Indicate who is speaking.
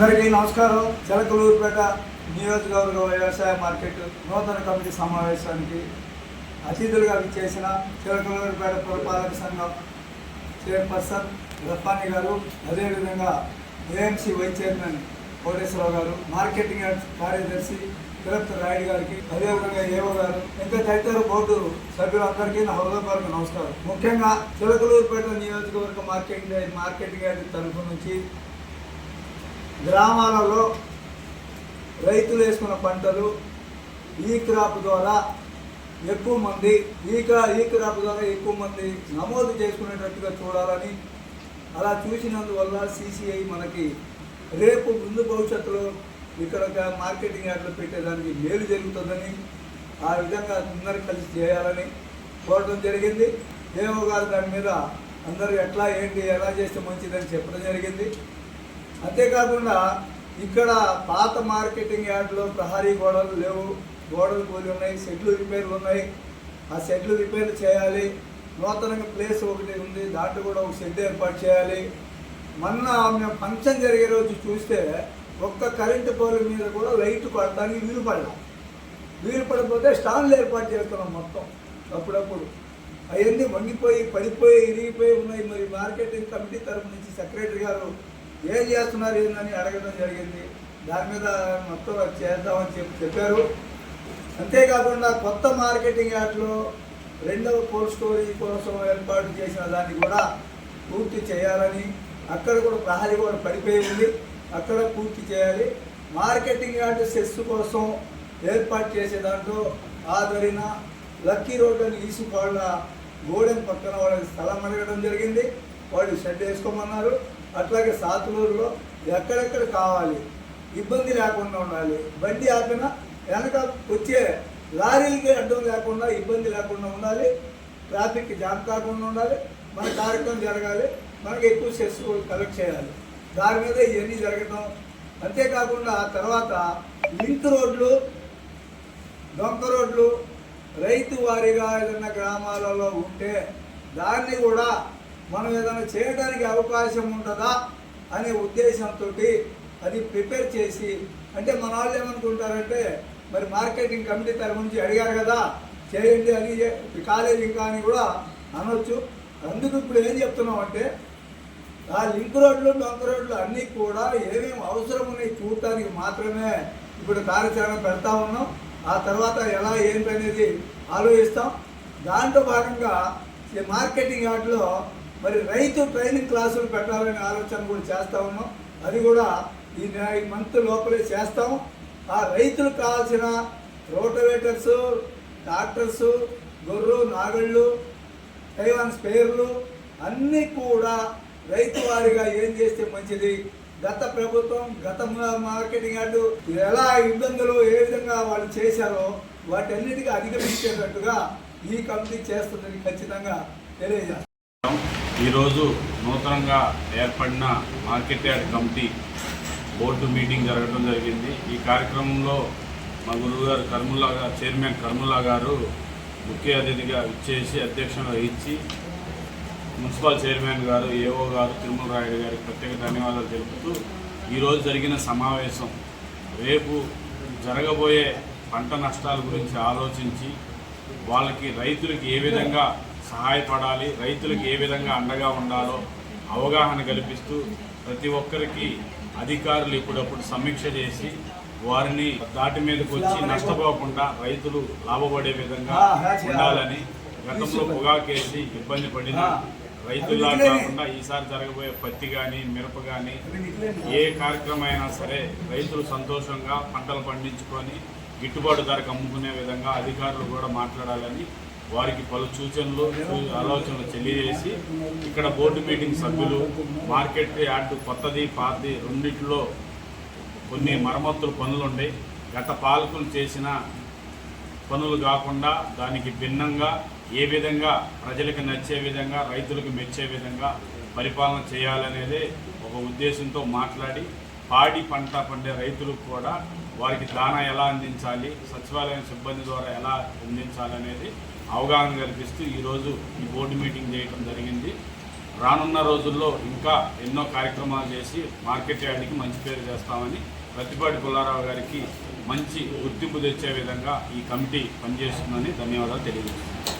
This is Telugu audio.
Speaker 1: అందరికీ నమస్కారం. చిలకలూరుపేట నియోజకవర్గ వ్యవసాయ మార్కెట్ నూతన కమిటీ సమావేశానికి అతిథులుగా విచ్చేసిన చిలకలూరుపేట పురపాలక సంఘం చైర్పర్సన్ రప్పాని గారు అదేవిధంగా ఏఎంసీ వైస్ చైర్మన్ కోటేశ్వరరావు గారు మార్కెటింగ్ కార్యదర్శి తిరుపతి రాయుడు గారికి అదేవిధంగా ఏవో గారు ఇంకా తదితర బోర్డు సభ్యులందరికీ నా హృదయపూర్వక నమస్కారం. ముఖ్యంగా చిలకలూరుపేట నియోజకవర్గ మార్కెటింగ్ మార్కెటింగ్ యార్డ్ తరఫు నుంచి గ్రామాలలో రైతులు వేసుకున్న పంటలు ఈ క్రాప్ ద్వారా ఎక్కువ మంది ఈ క్రా ఈ క్రాప్ ద్వారా ఎక్కువ మంది నమోదు చేసుకునేటట్టుగా చూడాలని అలా చూసినందువల్ల సీసీఐ మనకి రేపు ముందు భవిష్యత్తులో ఇక్కడ ఒక మార్కెటింగ్ యార్డ్లో పెట్టేదానికి మేలు జరుగుతుందని ఆ విధంగా అందరూ కలిసి చేయాలని కోరడం జరిగింది. దేవ గారు దాని మీద అందరూ ఎట్లా ఏంటి ఎలా చేస్తే మంచిదని చెప్పడం జరిగింది. అంతేకాకుండా ఇక్కడ పాత మార్కెటింగ్ యార్డ్లో ప్రహారీ గోడలు లేవు. గోడలు కూలి ఉన్నాయి షెడ్లు రిపేర్లు ఉన్నాయి. ఆ షెడ్లు రిపేర్ చేయాలి. నూతనంగా ప్లేస్ ఒకటి ఉంది దాంట్లో కూడా ఒక షెడ్ ఏర్పాటు చేయాలి. మొన్న మేము ఫంక్షన్ జరిగే రోజు చూస్తే ఒక్క కరెంటు పోల్ మీద కూడా లైట్ కొట్టడానికి వీలు పడలా. వీలు పడిపోతే స్టాండ్లు ఏర్పాటు చేస్తున్నాం మొత్తం అప్పుడప్పుడు. అవన్నీ వంగిపోయి పడిపోయి ఇరిగిపోయి ఉన్నాయి. మరి మార్కెటింగ్ కమిటీ తరఫు నుంచి సెక్రటరీ గారు ఏం చేస్తున్నారు ఏందని అడగడం జరిగింది. దాని మీద మొత్తం చేద్దామని చెప్పి చెప్పారు. అంతేకాకుండా కొత్త మార్కెటింగ్ యార్డ్లో రెండవ కోల్డ్ స్టోరేజ్ కోసం ఏర్పాటు చేసిన దాన్ని కూడా పూర్తి చేయాలని అక్కడ కూడా ప్రహరీ కూడా పడిపోయి ఉంది అక్కడ పూర్తి చేయాలి. మార్కెటింగ్ యార్డ్ సెస్ కోసం ఏర్పాటు చేసే దాంట్లో ఆదరిన లక్కీ రోడ్ అని ఈసు గోడెం పక్కన వాళ్ళకి స్థలం అడగడం జరిగింది. వాళ్ళు షెడ్ వేసుకోమన్నారు. అట్లాగే సాతులూరులో ఎక్కడెక్కడ కావాలి ఇబ్బంది లేకుండా ఉండాలి బండి ఆపిన వెనక వచ్చే లారీలకి అడ్డం లేకుండా ఇబ్బంది లేకుండా ఉండాలి ట్రాఫిక్ జామ్ కాకుండా ఉండాలి మన కార్యక్రమం జరగాలి మనకి ఎక్కువ సెస్ కలెక్ట్ చేయాలి. దాని మీద ఇవన్నీ జరగటం. అంతేకాకుండా తర్వాత లింక్ రోడ్లు డొంక రోడ్లు రైతు వారీగా ఏదైనా గ్రామాలలో ఉంటే దాన్ని కూడా మనం ఏదైనా చేయడానికి అవకాశం ఉంటుందా అనే ఉద్దేశంతో అది ప్రిపేర్ చేసి అంటే మన వాళ్ళు ఏమనుకుంటారంటే మరి మార్కెటింగ్ కమిటీ తరఫు నుంచి అడిగారు కదా చేయండి అది కాలేదు ఇంకా అని కూడా అనొచ్చు. అందుకు ఇప్పుడు ఏం చెప్తున్నాం అంటే ఆ లింక్ రోడ్లు డొంక రోడ్లు అన్నీ కూడా ఏమేమి అవసరం ఉన్నాయి చూడటానికి మాత్రమే ఇప్పుడు కార్యాచరణ పెడతా ఉన్నాం. ఆ తర్వాత ఎలా ఏంటి అనేది ఆలోచిస్తాం. దాంట్లో భాగంగా ఈ మార్కెటింగ్ యార్డ్లో మరి రైతు ట్రైనింగ్ క్లాసులు పెట్టాలనే ఆలోచన కూడా చేస్తా ఉన్నాం. అది కూడా ఈ ఈ మంత్ లోపలే చేస్తాం. ఆ రైతులకు కావాల్సిన రోటవేటర్స్ ట్రాక్టర్స్ గొర్రు నాగళ్ళు టైవాన్ స్పేర్లు అన్నీ కూడా రైతు వారిగా ఏం చేస్తే మంచిది? గత ప్రభుత్వం గత మార్కెటింగ్ అటు ఎలా ఇబ్బందులు ఏ విధంగా వాళ్ళు చేశారో వాటన్నిటికీ అధిగమించేటట్టుగా ఈ కమిటీ చేస్తుందని ఖచ్చితంగా తెలియజేస్తారు
Speaker 2: ఈరోజు నూతనంగా ఏర్పడిన market yard committee board meeting జరగడం జరిగింది. ఈ కార్యక్రమంలో మా గురువు గారు కర్ముల్లా గారు చైర్మన్ కర్ముల్లా గారు ముఖ్య అతిథిగా ఇచ్చేసి అధ్యక్షత వహించి మున్సిపల్ చైర్మన్ గారు ఏఓ గారు తిరుమల రాయుడు గారికి ప్రత్యేక ధన్యవాదాలు తెలుపుతూ ఈరోజు జరిగిన సమావేశం రేపు జరగబోయే పంట నష్టాల గురించి ఆలోచించి వాళ్ళకి రైతులకి ఏ విధంగా సహాయపడాలి. రైతులకు ఏ విధంగా అండగా ఉండాలో అవగాహన కల్పిస్తూ ప్రతి ఒక్కరికి అధికారులు ఇప్పుడప్పుడు సమీక్ష చేసి వారిని దాటి మీదకి వచ్చి నష్టపోకుండా రైతులు లాభపడే విధంగా ఉండాలని గతంలో పొగాకేసి ఇబ్బంది పడిన రైతుల్లా కాకుండా ఈసారి జరగబోయే పత్తి కానీ మిరప కానీ ఏ కార్యక్రమం అయినా సరే రైతులు సంతోషంగా పంటలు పండించుకొని గిట్టుబాటు ధరకు అమ్ముకునే విధంగా అధికారులు కూడా మాట్లాడాలని వారికి పలు సూచనలు ఆలోచనలు తెలియజేసి ఇక్కడ బోర్డు మీటింగ్ సభ్యులు మార్కెట్ యార్డు కొత్తది పాతది రెండిట్లో కొన్ని మరమ్మతులు పనులు ఉన్నాయి. గత పాలకులు చేసిన పనులు కాకుండా దానికి భిన్నంగా ఏ విధంగా ప్రజలకు నచ్చే విధంగా రైతులకు మెచ్చే విధంగా పరిపాలన చేయాలనేదే ఒక ఉద్దేశంతో మాట్లాడి పాడి పంట పండే రైతులకు కూడా వారికి దానా ఎలా అందించాలి సచివాలయం సిబ్బంది ద్వారా ఎలా అందించాలి అనేది అవగాహన కల్పిస్తూ ఈరోజు ఈ బోర్డు మీటింగ్ చేయడం జరిగింది. రానున్న రోజుల్లో ఇంకా ఎన్నో కార్యక్రమాలు చేసి మార్కెట్ యార్డ్కి మంచి పేరు చేస్తామని ప్రతిపాటి పుల్లారావు గారికి మంచి గుర్తింపు తెచ్చే విధంగా ఈ కమిటీ పనిచేస్తుందని ధన్యవాదాలు తెలియజేస్తున్నాను.